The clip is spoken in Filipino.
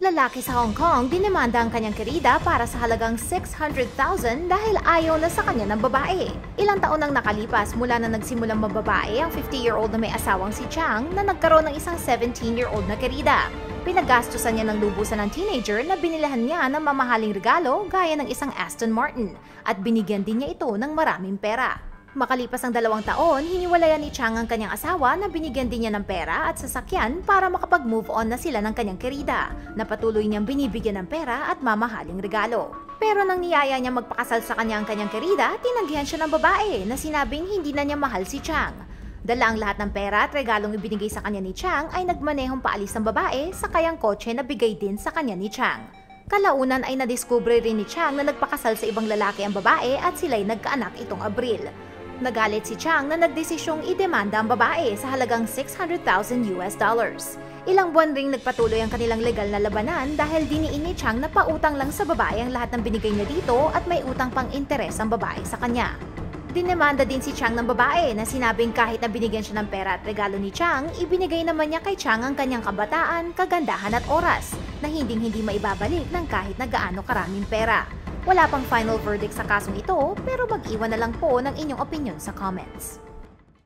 Lalaki sa Hong Kong dinemanda ang kanyang kerida para sa halagang 600,000 dahil ayaw na sa kanya ng babae. Ilang taon nang nakalipas mula na nagsimulang mababae ang 50-year-old na may asawang si Chang na nagkaroon ng isang 17-year-old na kerida. Pinagastusan niya ng lubusan ng teenager na binilahan niya ng mamahaling regalo gaya ng isang Aston Martin at binigyan din niya ito ng maraming pera. Makalipas ang dalawang taon, hiniwalayan ni Chang ang kanyang asawa na binigyan din niya ng pera at sasakyan para makapag-move on na sila ng kanyang kerida, na patuloy niyang binibigyan ng pera at mamahaling regalo. Pero nang niyaya niya magpakasal sa kanya ang kanyang kerida, tinanggihan siya ng babae na sinabing hindi na niya mahal si Chang. Dala ang lahat ng pera at regalong ibinigay sa kanya ni Chang ay nagmanehong paalis ng babae sa kayang kotse na bigay din sa kanya ni Chang. Kalaunan ay nadiskubre rin ni Chang na nagpakasal sa ibang lalaki ang babae at sila'y nagkaanak itong Abril. Nagalit si Chang na nagdesisyong idemanda ang babae sa halagang 600,000 US dollars. Ilang buwan ring nagpatuloy ang kanilang legal na labanan dahil diniin ni Chang na pautang lang sa babae ang lahat ng binigay niya dito at may utang pang interes ang babae sa kanya. Dinemanda din si Chang ng babae na sinabing kahit na binigyan siya ng pera at regalo ni Chang, ibinigay naman niya kay Chang ang kanyang kabataan, kagandahan at oras na hinding-hindi maibabalik ng kahit na gaano karaming pera. Wala pang final verdict sa kasong ito pero mag-iwan na lang po ng inyong opinion sa comments.